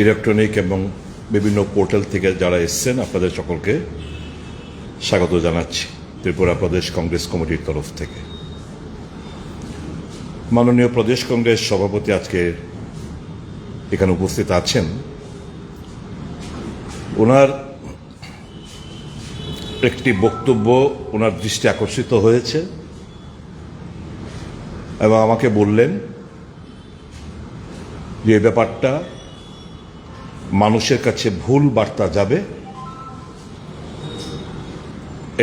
Electronic এবং বিভিন্ন portal থেকে যারা এসছেন, আপনাদের সকলকে স্বাগত জানাচ্ছি ত্রিপুরা প্রদেশ কংগ্রেস কমিটির তরফ থেকে। মাননীয় প্রদেশ কংগ্রেস সভাপতি আজকে এখানে উপস্থিত আছেন। ওনার একটি বক্তব্য ওনার দৃষ্টি আকর্ষিত হয়েছে এবং আমাকে বললেন যে ব্যাপারটা মানুষের কাছে ভুল বার্তা যাবে,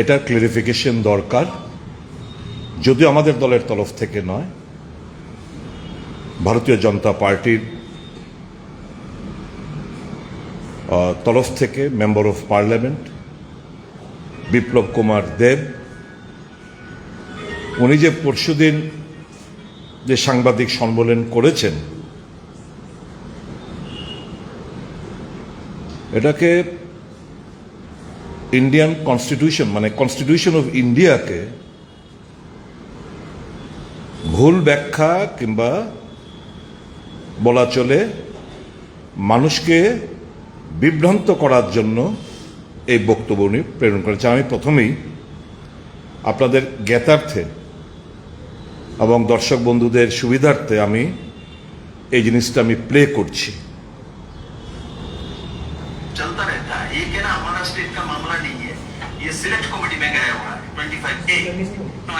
এটার ক্লিয়ারিফিকেশন দরকার। যদিও আমাদের দলের তরফ থেকে নয়, ভারতীয় জনতা পার্টির তরফ থেকে member of parliament Biplab Kumar Deb, উনি যে পরশুদিন যে সাংবাদিক সম্মেলন করেছেন এটাকে ইন্ডিয়ান কনস্টিটিউশন মানে কনস্টিটিউশন অফ ইন্ডিয়াকে ভুল ব্যাখ্যা কিংবা বলা চলে মানুষকে বিভ্রান্ত করার জন্য এই বক্তব্য উনি প্রেরণ করেছেন। আমি প্রথমেই আপনাদের জ্ঞাতার্থে এবং দর্শক বন্ধুদের সুবিধার্থে আমি এই জিনিসটা আমি প্লে করছি। तो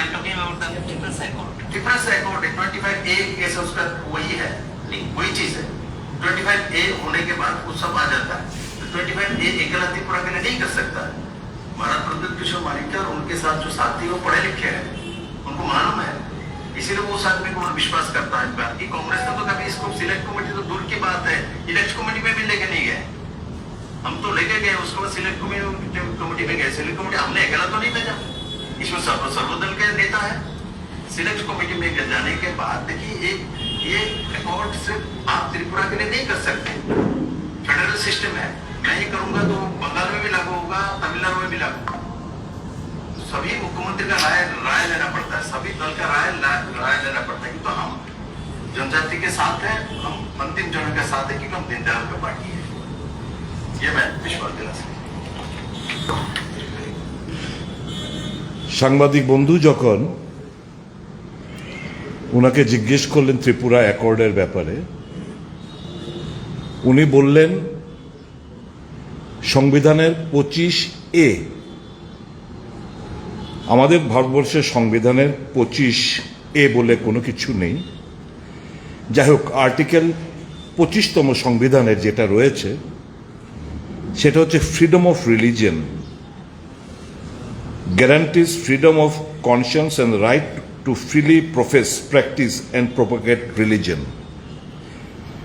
नहीं कर सकता। महाराज उनको मालूम है। इसीलिए वो विश्वास करता है कांग्रेस ने तो कभी तो दूर की बात है। इलेक्ट कमेटी में भी लेके नहीं गए। हम तो लेके गए उसके बाद कमेटी में गए। हमने अकेला तो नहीं भेजा। इसमें सर्व सर्वदल के नेता है। सिलेक्ट कमेटी में जाने के बाद देखिए, एक ये अकॉर्ड सिर्फ़ आप त्रिपुरा के लिए नहीं कर सकते। फेडरल सिस्टम है। मैं ये करूँगा तो बंगाल में भी लागू होगा, तमिलनाडु में भी लागू होगा। सभी मुख्यमंत्री का राय राय लेना पड़ता है। सभी दल का राय राय लेना पड़ता है तो हम जनजाति के साथ है, हम अंतिम जनों के साथ है क्योंकि हम दीनदयाल का पार्टी है। ये मैं विश्वास दिला सकता। সাংবাদিক বন্ধু যখন ওনাকে জিজ্ঞেস করলেন ত্রিপুরা অ্যাকর্ডের ব্যাপারে, উনি বললেন, সংবিধানের পঁচিশ এ, আমাদের ভারতবর্ষের সংবিধানের পঁচিশ এ বলে কোনো কিছু নেই। যাই হোক, আর্টিকেল পঁচিশতম সংবিধানের যেটা রয়েছে, সেটা হচ্ছে freedom of religion. Guarantees freedom of conscience and the right to freely profess, practice, and propagate religion.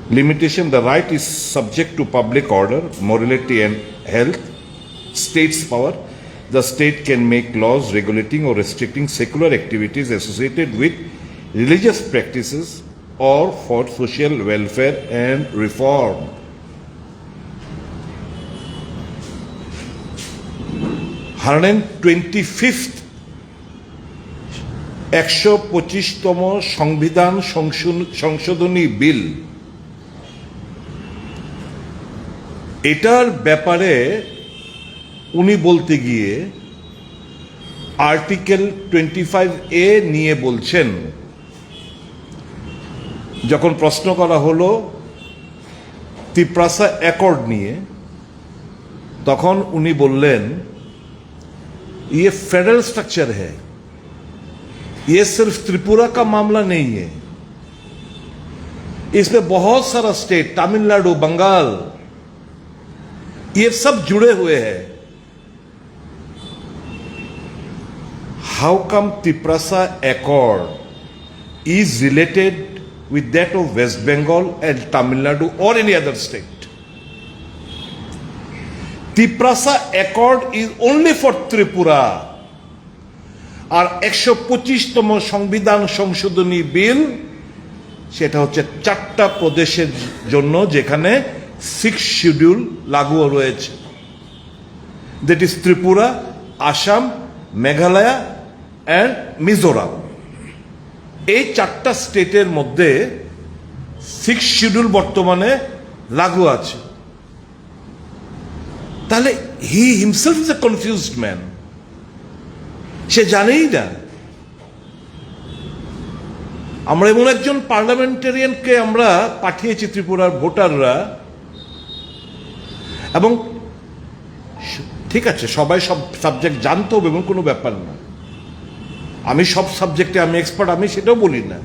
Limitation the right is subject to public order, morality, and health. State's power the state can make laws regulating or restricting secular activities associated with religious practices or for social welfare and reform. Hundred twenty fifth একশো পঁচিশতম সংবিধান সংশোধন- সংশোধনী বিল। এটার ব্যাপারে উনি বলতে গিয়ে আর্টিকেল টোয়েন্টি ফাইভ এ নিয়ে বলছেন, যখন প্রশ্ন করা হলো তিপ্রাসা অ্যাকর্ড নিয়ে, তখন উনি বললেন ये फेडरल स्ट्रक्चर है। ये सिर्फ़ त्रिपुरा का मामला नहीं है। इसमें बहुत सारा स्टेट, तमिलनाडु, बंगाल, ये सब जुड़े हुए हैं। How come Tiprasa accord is related with that of West Bengal and Tamil Nadu और any other state Tiprasa accord is only for Tripura আর একশো পঁচিশতম সংবিধান সংশোধনী বিল, সেটা হচ্ছে চারটা প্রদেশের জন্য যেখানে সিক্স শিডিউল লাগু রয়েছে। That is Tripura Assam Meghalaya and Mizoram এই চারটা স্টেটের মধ্যে সিক্স শিডিউল বর্তমানে লাগু আছে। তাহলে he himself is a confused man সে জানেই না। আমরা এমন একজন পার্লামেন্টারিয়ানকে আমরা পাঠিয়েছি ত্রিপুরার ভোটাররা। এবং ঠিক আছে, সবাই সব সাবজেক্ট জানতে হবে, এমন কোনো ব্যাপার না। আমি সব সাবজেক্টে আমি এক্সপার্ট আমি সেটাও বলি না।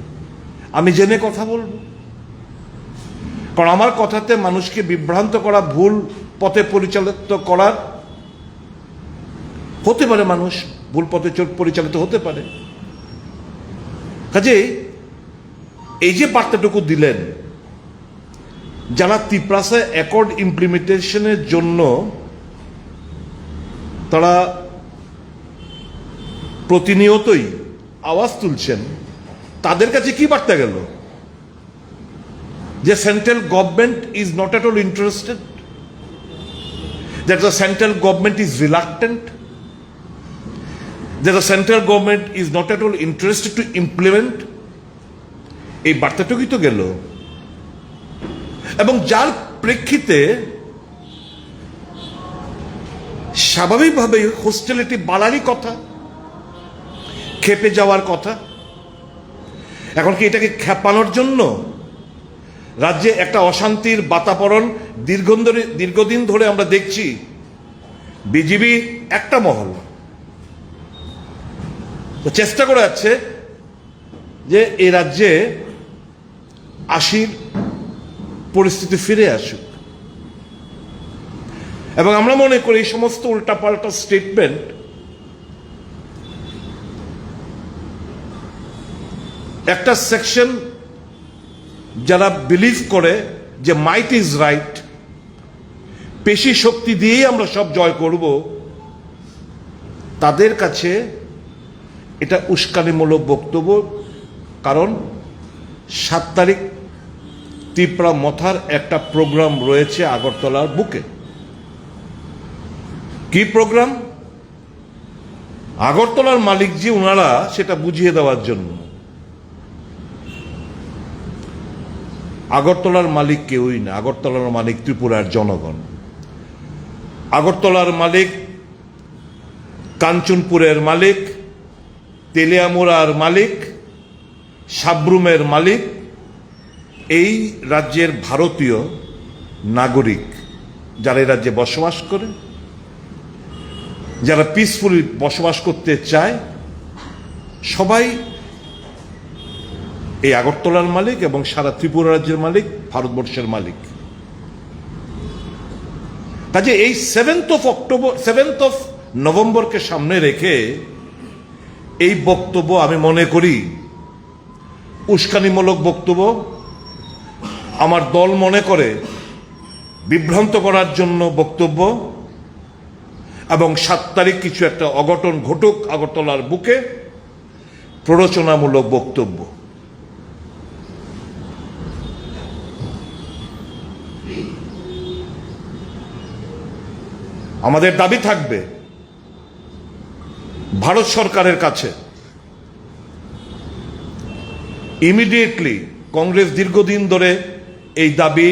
আমি জেনে কথা বলব। কারণ আমার কথাতে মানুষকে বিভ্রান্ত করা, ভুল পথে পরিচালিত করার হতে পারে মানুষ, ভুল পথে চল- পরিচালিত হতে পারে। কাজে এই যে বার্তাটুকু দিলেন, যারা তিপ্রাসা অ্যাকর্ড ইমপ্লিমেন্টেশনের জন্য তারা প্রতিনিয়তই আওয়াজ তুলছেন, তাদের কাছে কি বার্তা গেল? যে central government is not at all interested that the central government is reluctant that the central government is not at all interested to implement এই বার্তাটুকুই তো গেল। এবং যার প্রেক্ষিতে স্বাভাবিকভাবেই হোস্টেলিটি বাড়ারই কথা, খেপে যাওয়ার কথা। এখন কি এটাকে খেপানোর জন্য রাজ্যে একটা অশান্তির বাতাবরণ ধরে দীর্ঘদিন ধরে আমরা দেখছি। বিজিবি একটা মহল। চেষ্টা করে যাচ্ছে যে এই রাজ্যে আশির পরিস্থিতি ফিরে আসুক। এবং আমরা মনে করি এই সমস্ত উল্টাপাল্টা স্টেটমেন্ট একটা সেকশন যারা বিলিভ করে যে মাইট ইজ রাইট পেশি শক্তি দিয়েই আমরা সব জয় করব, তাদের কাছে এটা উস্কানিমূলক বক্তব্য। কারণ সাত তারিখ তিপ্রা মথার একটা প্রোগ্রাম রয়েছে আগরতলার বুকে। কি প্রোগ্রাম আগরতলার মালিক যে ওনারা সেটা বুঝিয়ে দেওয়ার জন্য। আগরতলার মালিক কেউই না। আগরতলার মালিক ত্রিপুরার জনগণ। আগরতলার মালিক, কাঞ্চনপুরের মালিক, তেলিয়ামুড়ার মালিক, সাব্রুমের মালিক, এই রাজ্যের ভারতীয় নাগরিক যারা এই রাজ্যে বসবাস করে, যারা পিসফুলি বসবাস করতে চায়, সবাই এই আগরতলার মালিক এবং সারা ত্রিপুরা রাজ্যের মালিক, ভারতবর্ষের মালিক। কাজে এই seventh of October seventh of নভেম্বরকে সামনে রেখে এই বক্তব্য আমি মনে করি, উস্কানিমূলক বক্তব্য। আমার দল মনে করে বিভ্রান্ত করার জন্য বক্তব্য এবং সাত তারিখ কিছু একটা অঘটন ঘটুক আগরতলার বুকে, প্ররোচনামূলক বক্তব্য। আমাদের দাবি থাকবে ভারত সরকারের কাছে ইমিডিয়েটলি কংগ্রেস দীর্ঘদিন ধরে এই দাবি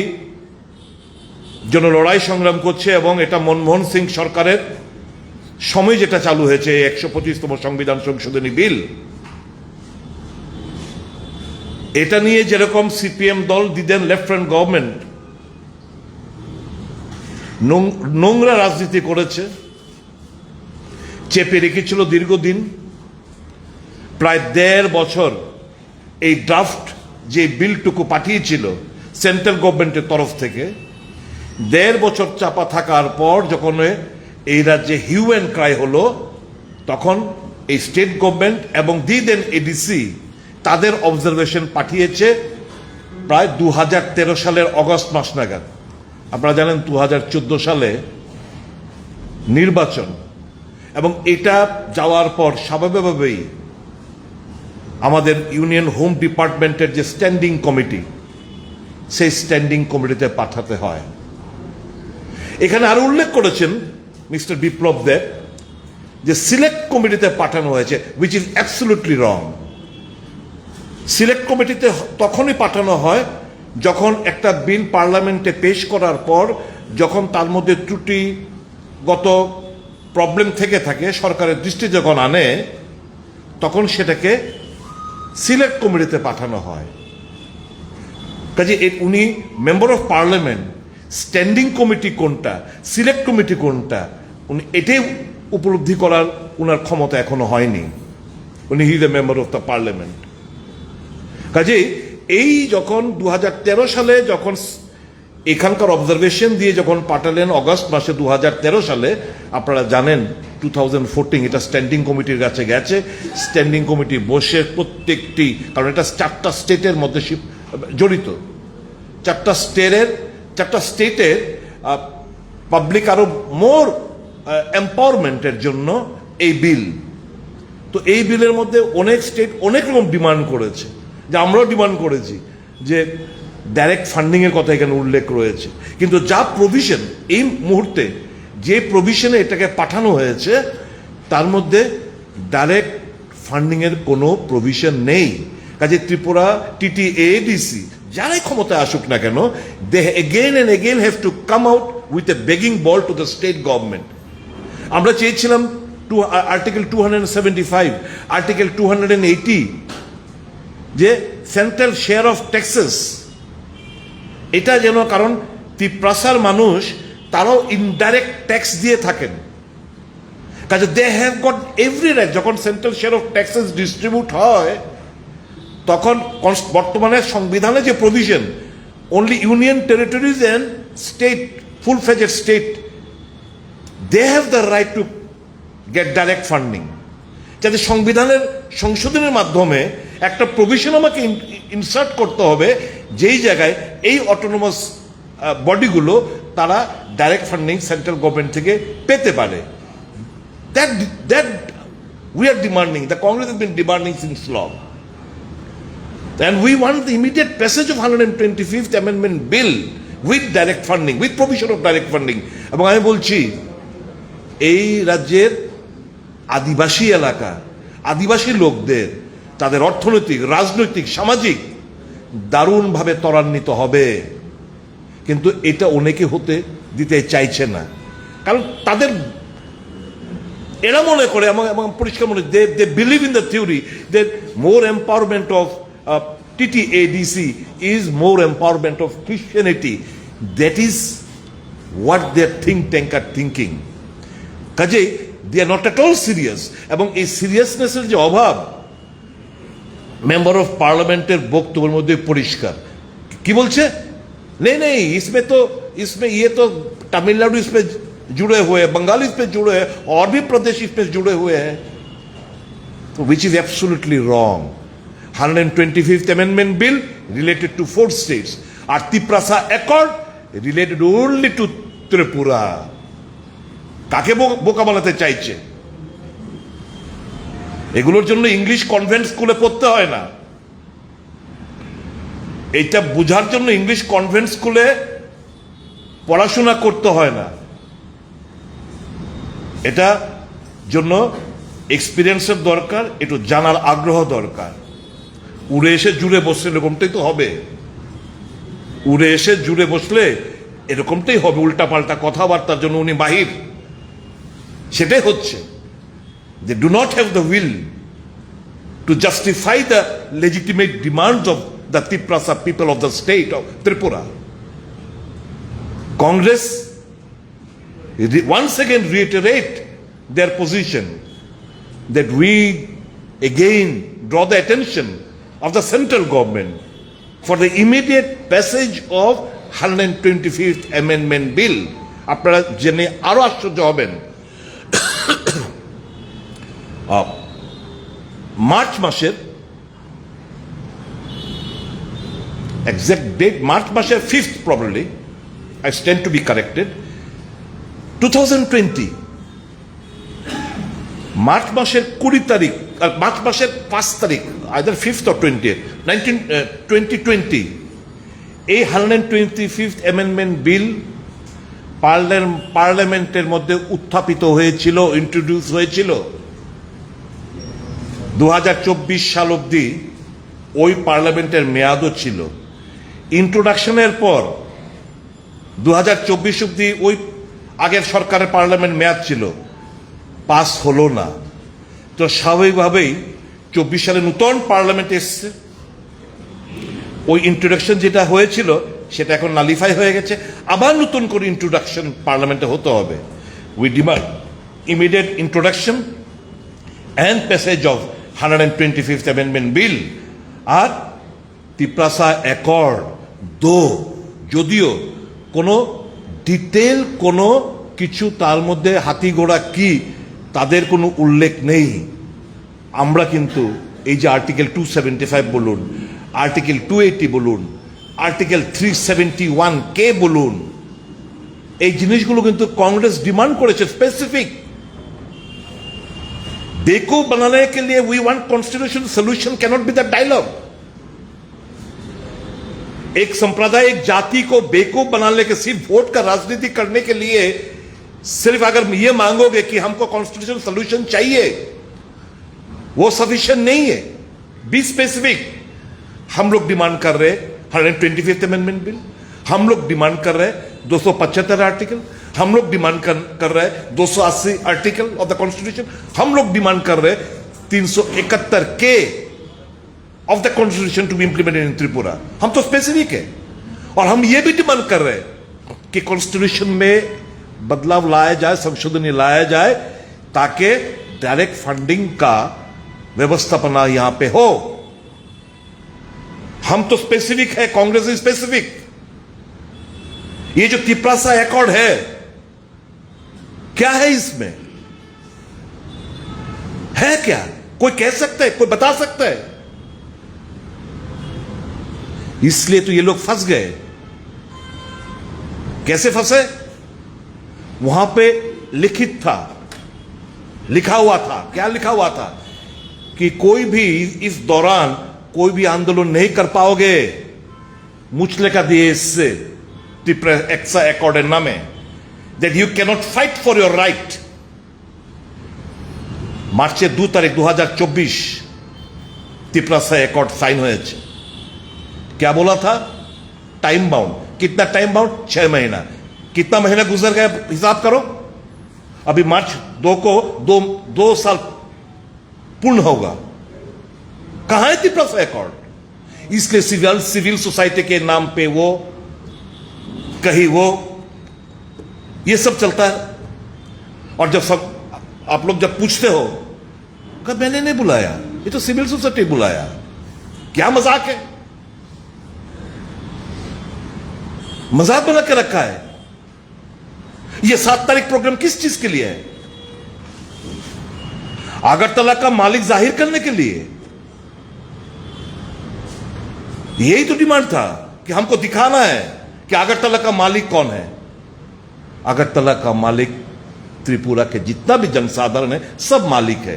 জন্য লড়াই সংগ্রাম করছে এবং এটা মনমোহন সিং সরকারের সময় যেটা চালু হয়েছে একশো পঁচিশতম সংবিধান সংশোধনী বিল, এটা নিয়ে যেরকম সিপিএম দল দিদেন লেফট গভর্নমেন্ট নোংরা রাজনীতি করেছে, চেপে রেখেছিল দীর্ঘদিন। প্রায় দেড় বছর এই ড্রাফট যে বিলটুকু পাঠিয়েছিল সেন্ট্রাল গভর্নমেন্টের তরফ থেকে, দেড় বছর চাপা থাকার পর যখন এই রাজ্যে হিউ ক্রাই হলো, তখন এই স্টেট গভর্নমেন্ট এবং দি দেন এডিসি তাদের অবজারভেশন পাঠিয়েছে প্রায় দু হাজার তেরো সালের অগস্ট মাস নাগাদ। আপনারা জানেন দু হাজার চোদ্দ সালে নির্বাচন, এবং এটা যাওয়ার পর স্বাভাবিকভাবেই আমাদের ইউনিয়ন হোম ডিপার্টমেন্টের যে স্ট্যান্ডিং কমিটি, সেই স্ট্যান্ডিং কমিটিতে পাঠাতে হয়। এখানে আরও উল্লেখ করেছেন মিস্টার বিপ্লব দেব যে সিলেক্ট কমিটিতে পাঠানো হয়েছে which is absolutely wrong select কমিটিতে তখনই পাঠানো হয় যখন একটা বিল পার্লামেন্টে পেশ করার পর যখন তার মধ্যে ত্রুটিগত প্রবলেম থেকে থাকে, সরকারের দৃষ্টি যখন আনে, তখন সেটাকে সিলেক্ট কমিটিতে পাঠানো হয়। কাজে উনি member of parliament, standing committee কোনটা, সিলেক্ট কমিটি কোনটা, উনি এটাই উপলব্ধি করার ওনার ক্ষমতা এখনও হয়নি। উনি he the member of the parliament. কাজে এই যখন দু হাজার তেরো সালে যখন এখানকার অবজারভেশন দিয়ে যখন পাঠালেন অগস্ট মাসে দু হাজার তেরো সালে, আপনারা জানেন টু থাউজেন্ড এটা স্ট্যান্ডিং কমিটির কাছে গেছে। স্ট্যান্ডিং কমিটি বসে প্রত্যেকটি, কারণ এটা চারটা স্টেটের মধ্যে জড়িত। চারটা স্টেটের চারটা স্টেটের পাবলিক আরও মোর এম্পাওয়ারমেন্টের জন্য এই বিল তো এই বিলের মধ্যে অনেক স্টেট অনেক রকম ডিমান্ড করেছে। যে আমরাও ডিমান্ড করেছি যে ডাইরেক্ট ফান্ডিংয়ের কথা এখানে উল্লেখ রয়েছে। কিন্তু যা প্রভিশন এই মুহূর্তে যে প্রভিশনে এটাকে পাঠানো হয়েছে, তার মধ্যে ডাইরেক্ট ফান্ডিংয়ের কোনো প্রভিশন নেই। কাজে ত্রিপুরা, টিটি এডিসি যারাই ক্ষমতায় আসুক না কেন they again and again have to come out with a begging bowl to the state government আমরা চেয়েছিলাম to article two hundred seventy five article two hundred and eighty যে সেন্ট্রাল শেয়ার অফ ট্যাক্সেস এটা যেন কারণ তিপ্রাসার মানুষ তারাও indirect tax দিয়ে থাকেন। কাজে they have got every right যখন central share of taxes distribute হয়, তখন বর্তমানে সংবিধানে যে provision only union territories and state full fledged state they have the right to get direct funding যাতে সংবিধানের, সংশোধনের মাধ্যমে একটা প্রভিশন আমাকে ইনসার্ট করতে হবে যেই জায়গায় এই অটোনোমাস বডিগুলো তারা ডাইরেক্ট ফান্ডিং সেন্ট্রাল গভর্নমেন্ট থেকে পেতে পারে that that we are demanding the Congress been demanding since long and we want the immediate passage of 125th amendment bill with direct funding with provision of direct funding এবং আমি বলছি এই রাজ্যের আদিবাসী এলাকা আদিবাসী লোকদের তাদের অর্থনৈতিক, রাজনৈতিক, সামাজিক দারুণভাবে ত্বরান্বিত হবে। কিন্তু এটা অনেকে হতে দিতে চাইছে না। কারণ তাদের এরা মনে করে, এবং পরিষ্কার মনে they they believe in the theory they more empowerment of TT ADC is more empowerment of Christianity that is what their think tank are thinking কাজেই they are not at all serious এবং এই সিরিয়াসনেসের যে অভাব member of পার্লামেন্টের বক্তব্যের মধ্যে পরিষ্কার কি বলছে नहीं नहीं इसमें तो इसमें ये तो तमिलनाडु इसमें जुड़े हुए हैं बंगाल इसमें जुड़े हैं और भी प्रदेश इसमें जुड़े हुए हैं which is absolutely wrong 125th amendment bill related to four states R Tiprasa accord related only to Tripura কাকে বো- বোকা বানাতে চাইছে এগুলোর জন্য ইংলিশ কনভেন্ট স্কুলে পড়তে হয় না। এটা বোঝার জন্য ইংলিশ কনভেন্ট স্কুলে পড়াশোনা করতে হয় না। এটা জন্য এক্সপিরিয়েন্সের দরকার, একটু জানার আগ্রহ দরকার। উড়ে এসে জুড়ে বসলে এরকমটাই তো হবে। উড়ে এসে জুড়ে বসলে এরকমটাই হবে, উল্টাপাল্টা কথাবার্তার জন্য উনি বাহির। সেটাই হচ্ছে। They do not have the will to justify the legitimate demands of the Tiprasa people of the state of Tripura. Congress re- once again reiterate their position that we again draw the attention of the central government for the immediate passage of 125th amendment bill আপনারা জেনে আরো আশ্চর্য হবেন March মাসের exact date March মাসের fifth probably I stand to be corrected to March মাসের কুড়ি তারিখ আর মার্চ মাসের পাঁচ তারিখ either fifth twenty nineteen twenty twenty এই hundred twenty fifth amendment bill পার্লামেন্টের মধ্যে উত্থাপিত হয়েছিল ইন্ট্রোডিউস হয়েছিল। দু হাজার চব্বিশ সাল অবধি ওই পার্লামেন্টের মেয়াদও ছিল। ইন্ট্রোডাকশনের পর দু হাজার চব্বিশ অব্দি ওই আগের সরকারের পার্লামেন্ট মেয়াদ ছিল। পাস হলো না। তো স্বাভাবিকভাবেই চব্বিশ সালে নূতন পার্লামেন্ট এসছে। ওই ইন্ট্রোডাকশন যেটা হয়েছিল, সেটা এখন নালিফাই হয়ে গেছে। আবার নতুন করে ইন্ট্রোডাকশন পার্লামেন্টে হতে হবে। We demand immediate introduction and passage of hundred and twenty fifth amendment bill R Tiprasa accord, though, যদিও কোনো ডিটেল কোনো কিছু তার মধ্যে হাতি ঘোড়া কি, তাদের কোনো উল্লেখ নেই। আমরা কিন্তু এই যে আর্টিকেল টু সেভেন্টি ফাইভ বলুন, আর্টিকেল টু এইটি বলুন, আর্টিকেল থ্রি সেভেন্টি ওয়ান কে বলুন, এই জিনিসগুলো কিন্তু কংগ্রেস ডিমান্ড করেছে স্পেসিফিক देखो बनाने के लिए we want constitution solution cannot be the dialogue एक संप्रदाय, एक जाति को बेकूफ बनाने के सिर्फ़ वोट का राजनीति करने के लिए सिर्फ़ अगर ये मांगोगे कि हमको कॉन्स्टिट्यूशन सोल्यूशन चाहिए, वो सफिशियंट नहीं है। बी स्पेसिफिक हम लोग डिमांड कर रहे hundred twenty fifth amendment bill हम लोग डिमांड कर रहे दो सौ पचहत्तर आर्टिकल हम लोग डिमांड कर, कर रहे सौ अस्सी आर्टिकल ऑफ़ द कॉन्स्टिट्यूशन हम लोग डिमांड कर रहे तीन सौ इकहत्तर के of the constitution to be implemented in Tripura हम तो स्पेसिफिक है। और हम ये भी डिमांड कर रहे कि कॉन्स्टिट्यूशन में बदलाव लाया जाए संशोधन लाया जाए ताकि डायरेक्ट फंडिंग का व्यवस्थापना यहाँ पे हो। हम तो स्पेसिफिक है कांग्रेस स्पेसिफिक ये जो तिपरासा एकॉर्ड है, क्या है इसमें? है क्या? कोई कह सकता है? कोई बता सकता है? इसलिए तो ये लोग फंस गए। कैसे फंसे? वहाँ पे लिखित था, लिखा हुआ था। क्या लिखा हुआ था? कि कोई भी इस दौरान कोई भी आंदोलन नहीं कर पाओगे। मुचले का दिए इससे AXA accord name that you cannot fight for your right মার্চের দু তারিখ দু হাজার চব্বিশ तिपरासा अकॉर्ड साइन হয়েছে क्या बोला था टाइम बाउंड कितना टाइम बाउंड छह महीना कितना महीना गुजर गया हिसाब करो अभी मार्च दो को दो दो साल पूर्ण होगा कहां है तिपरासा अकॉर्ड इसलिए सिविल सिविल सोसाइटी के नाम पे वो कहीं वो, ये सब चलता है। और जब सब, आप लोग जब पूछते हो कब मैंने नहीं बुलाया, ये तो सिविल सोसाइटी बुलाया, क्या मज़ाक है? मज़ाक बना के रखा है। ये सात तारीख प्रोग्राम किस चीज़ के लिए है? आगरतला का मालिक ज़ाहिर करने के लिए। यही तो डिमांड था कि हमको दिखाना है। कि आगरतला का मालिक कौन है? अगरतला का मालिक त्रिपुरा के जितना भी जनसाधारण है, सब मालिक है।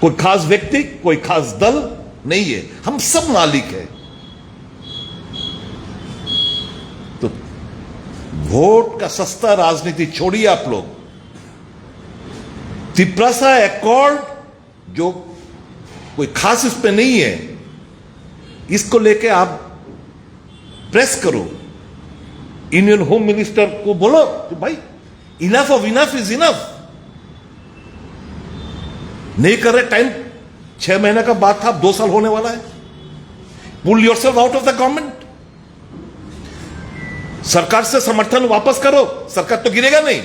कोई खास व्यक्ति, कोई खास दल नहीं है। हम सब मालिक है। तो वोट का सस्ता राजनीति छोड़िए आप लोग। तिप्रासा अकॉर्ड जो कोई खास इस पे नहीं है, इसको लेके आप प्रेस करो। इंडियन होम मिनिस्टर को बोलो कि भाई enough of enough is enough नहीं कर रहे टाइम छह महीने का बाद था, दो साल होने वाला है। Pull yourself out of the government सरकार से समर्थन वापस करो। सरकार तो गिरेगा नहीं।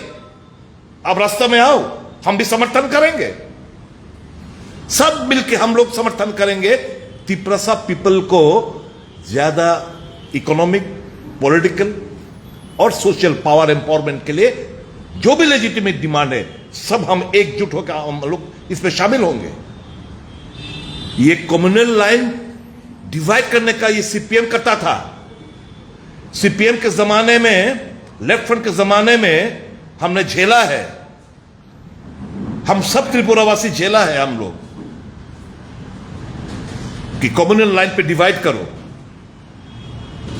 अब रास्ते में आओ, हम भी समर्थन करेंगे। सब मिलके हम लोग समर्थन करेंगे। तिप्रसा पीपल को ज़्यादा इकोनॉमिक पॉलिटिकल और सोशल पावर एम्पावरमेंट के लिए जो भी लेजिटिमेट डिमांड है, सब हम एकजुट होकर हम लोग इसमें शामिल होंगे। ये कम्युनल लाइन डिवाइड करने का ये सीपीएम करता था। सीपीएम के जमाने में लेफ़्ट फ्रंट के जमाने में हमने झेला है। हम सब त्रिपुरावासी झेला है हम लोग। कि कम्युनल लाइन पे डिवाइड करो।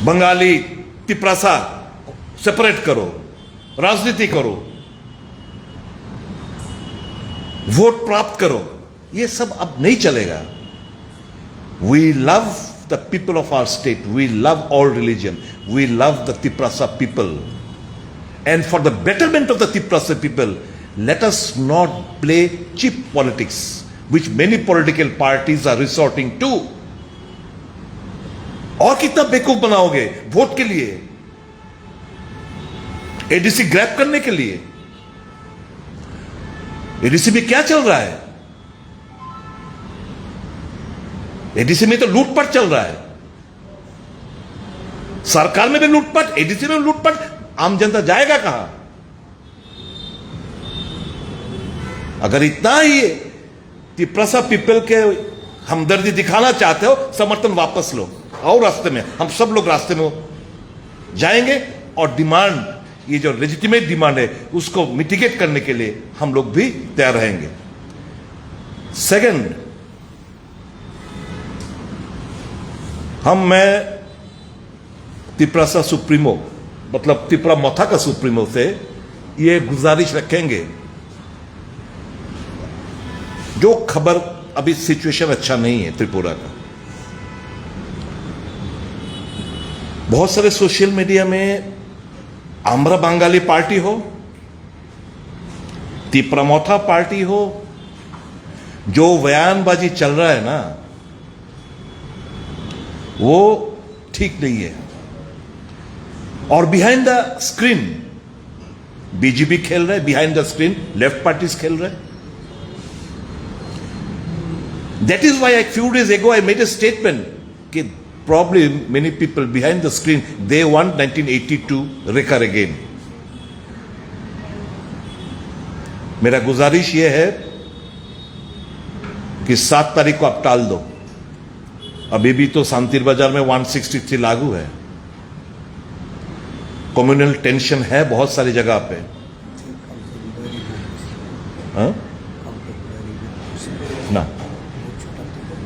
बंगाली तिप्रासा सेपरेट करो, राजनीति करो वोट प्राप्त करो, ये सब अब नहीं चलेगा we love the people of our state we love all religion we love the Tiprasa people and for the betterment of the Tiprasa people let us not play cheap politics which many political parties are resorting to. और कितना बेवकूफ़ बनाओगे vote के लिए? ADC grab करने के लिए? ADC में क्या चल रहा है? एडीसी में तो लूटपाट चल रहा है। सरकार में भी लूटपाट एडीसी में लूटपाट। आम जनता जाएगा कहाँ? अगर इतना ही तिप्रसा पीपल के हमदर्दी दिखाना चाहते हो, समर्थन वापस लो। आओ रास्ते में, हम सब लोग रास्ते में जाएँगे और डिमांड ये जो लेजिटिमेट डिमांड है, उसको मिटिगेट करने के लिए हम लोग भी तैयार रहेंगे। सेकंड हम, मैं तिपरासा सुप्रीमो मतलब तिपरा मोथा का सुप्रीमो से ये गुजारिश रखेंगे। जो खबर अभी सिचुएशन अच्छा नहीं है त्रिपुरा का बहुत सारे सोशल मीडिया में आम्र बंगाली पार्टी हो, तिप्रमोथा पार्टी हो, जो बयानबाजी चल रहा है ना, वो ठीक नहीं है। और बिहाइंड द स्क्रीन बीजेपी खेल रहे behind the screen left parties खेल रहे that is why I few days ago I made a statement कि probably many people behind the screen, they want 1982 recur again. मेरा गुजारिश ये है कि सात तारीख को आप टाल दो। अभी भी तो शांतिर बाज़ार में 163 लागू है। कम्युनल टेंशन है बहुत सारी जगह पे। हाँ? ना।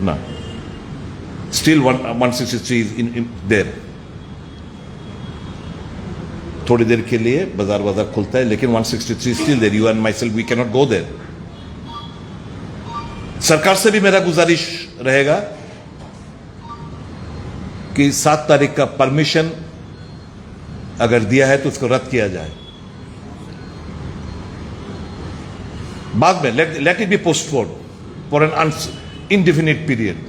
ना। Still one, 163 is in, in there. थोड़ी देर के लिए बाज़ार बाज़ार खुलता है लेकिन 163 still there you and myself we cannot go there सरकार से भी मेरा गुजारिश रहेगा कि सात तारीख का परमिशन अगर दिया है तो उसको रद्द किया जाए। बाद में let it be postpone for an indefinite period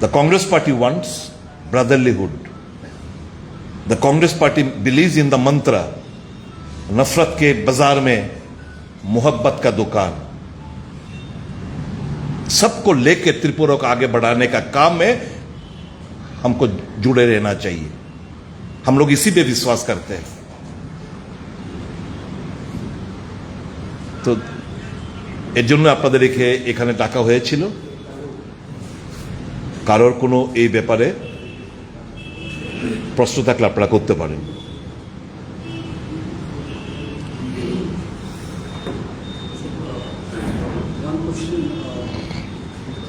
The Congress party wants brotherlyhood. The Congress party believes in the mantra नफरत के बाजार में मोहब्बत का दुकान सबको लेके त्रिपुरा को आगे बढ़ाने का काम में हमको जुड़े रहना चाहिए हम लोग इसी पे विश्वास करते हैं তো এর জন্য আপনাদের এখানে ডাকা হয়েছিল কারোর কোনো এই ব্যাপারে প্রশ্ন থাকলে আপনারা করতে পারেন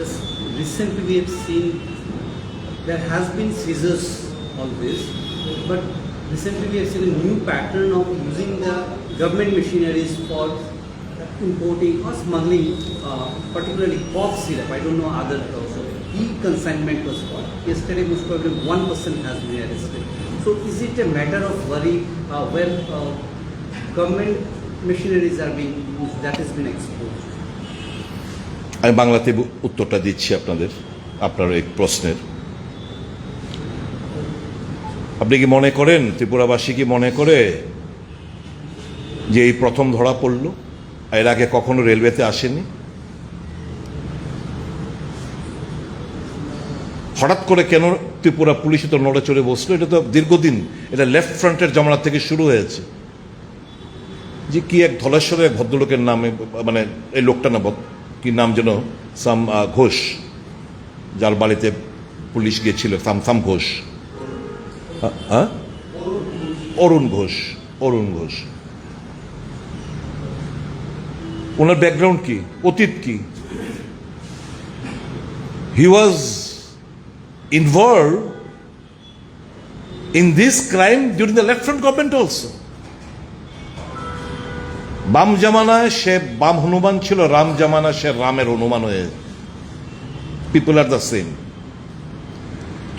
uh, recently we have seen there has been seizures always, but recently we have seen a new pattern of using the government machineries for importing or smuggling, uh, particularly cough syrup. I don't know other also. E-consignment was caught. Yesterday, most probably one person has been arrested. So, is it a matter of worry uh, where uh, government machineries are being used that has been exposed? আমি বাংলাতে উত্তরটা দিচ্ছি আপনাদের আপনার এই প্রশ্নের আপনি কি মনে করেন ত্রিপুরাবাসী কি মনে করে যে এই প্রথম ধরা পড়ল এর আগে কখনো রেলওয়েতে আসেনি হঠাৎ করে কেন ত্রিপুরা পুলিশে তো নড়ে চড়ে বসল? এটা তো দীর্ঘদিন এটা লেফট ফ্রন্টের জমানা থেকে শুরু হয়েছে। যে কি এক ধলেশ্বরের ভদ্রলোকের নামে মানে এই লোকটা না কি নাম যেন? সাম ঘোষ। যার বাড়িতে পুলিশ গিয়েছিল সাম সাম ঘোষ। হ্যাঁ অরুণ ঘোষ অরুণ ঘোষ। ওনার ব্যাকগ্রাউন্ড কি? অতীত কি? He was involve in this crime during the left front government also. বাম জামানায় সে বাম হনুমান ছিল, রাম জামানা সে রামের হনুমান হয়ে পিপল আর দ্য সেম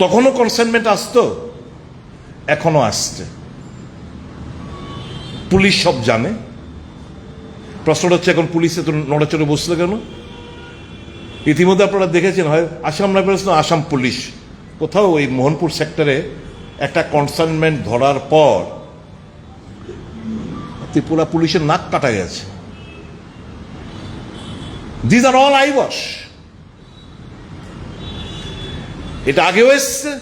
তখনও কনসাইনমেন্ট আসতো এখনও আসছে। পুলিশ সব জানে। প্রশ্নটা হচ্ছে, এখন পুলিশে তো নড়াচড়ে বসলে কেন? ইতিমধ্যে আপনারা দেখেছেন, হয় আসাম রাইফেলস না, আসাম পুলিশ। কোথাও ওই মোহনপুর সেক্টরে একটা কনসাইনমেন্ট ধরার পর ত্রিপুরা পুলিশের নাক কাটা গেছে। These are all eyewash এটা আগেও এসছে।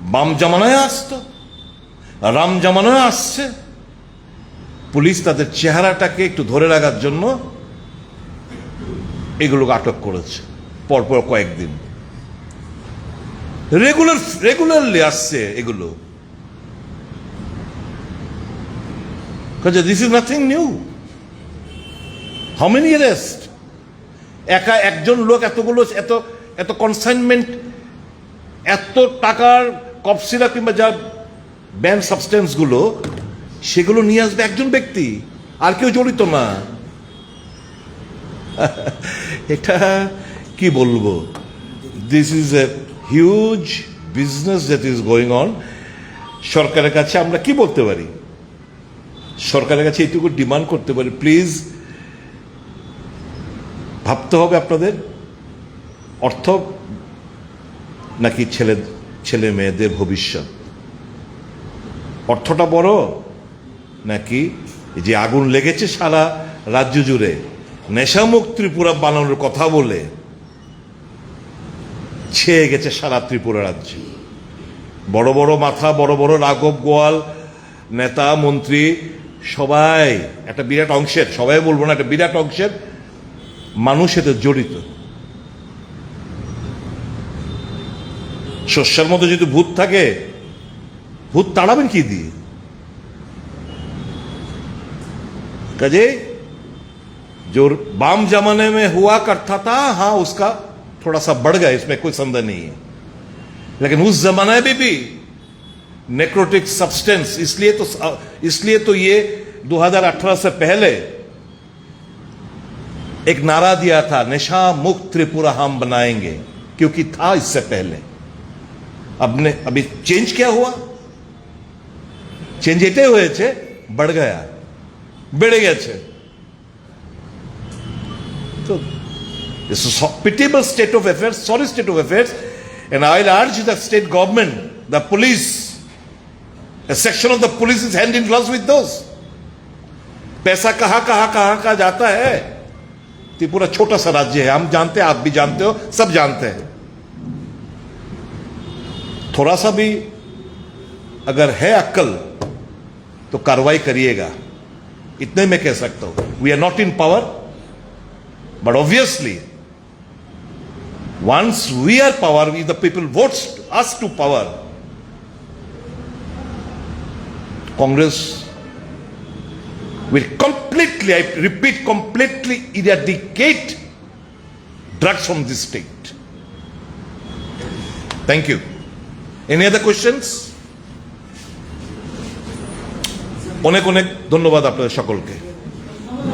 বাম জামানায় আসতো। রাম জামানায় আসছে। পুলিশ তাদের চেহারাটাকে একটু ধরে রাখার জন্য এগুলোকে আটক করেছে। পরপর কয়েকদিন। রেগুলার রেগুলারলি আসছে এগুলো। This is nothing new how many arrest একা একজন লোক এতগুলো, এত এত কনসাইনমেন্ট এত টাকার কপসিরা কিংবা যা ব্যান সাবস্টেন্সগুলো সেগুলো নিয়ে আসবে একজন ব্যক্তি, আর কেউ জড়িত না। এটা কি বলব? This is a huge business that is going on সরকারের কাছে আমরা কি বলতে পারি? সরকারের কাছে এইটুকু ডিমান্ড করতে পারি। প্লিজ ভাবতে হবে আপনাদের। অর্থ নাকি ছেলে ছেলে মেয়েদের ভবিষ্যৎ? অর্থটা বড় নাকি যে আগুন লেগেছে সারা রাজ্য জুড়ে? নেশামুখ ত্রিপুরা বানানোর কথা বলে ছেয়ে গেছে সারা ত্রিপুরা রাজ্য বড় বড় মাথা বড় বড় রাঘব গোয়াল নেতা মন্ত্রী সবাই একটা বিরাট অংশের সবাই বলবো না একটা বিরাট অংশের মানুষ এতে জড়িত শস্যের মধ্যে যদি ভূত থাকে ভূত তাড়াবেন কি দিয়ে कजे जो बाम जमाने में हुआ करता था हाँ उसका थोड़ा सा बढ़ गया, इसमें कोई संदेह नहीं है। लेकिन उस जमाने में भी नेक्रोटिक सब्सटेंस इसलिए तो इसलिए तो ये 2018 से पहले एक नारा दिया था नशा मुक्त त्रिपुरा हम बनाएँगे, क्योंकि था इससे पहले। अब ने, अभी चेंज क्या हुआ? चेंज इतने हुए थे, बढ़ गया बढ़ गया छे It's a pitiable state of affairs, sorry state of affairs, and I'll urge the state government, the police, a section of the police is hand in gloves with those. पैसा कहाँ कहाँ कहाँ कहाँ जाता है त्रिपुरा छोटा सा राज्य है हम जानते हैं आप भी जानते हो सब जानते हैं थोड़ा सा भी अगर है अक्ल तो कार्रवाई करिएगा इतने में कह सकता हूँ we are not in power but obviously once we are power we the people votes us to power congress will completely i repeat completely eradicate drugs from this state thank you any other questions অনেক অনেক ধন্যবাদ আপনাদের সকলকে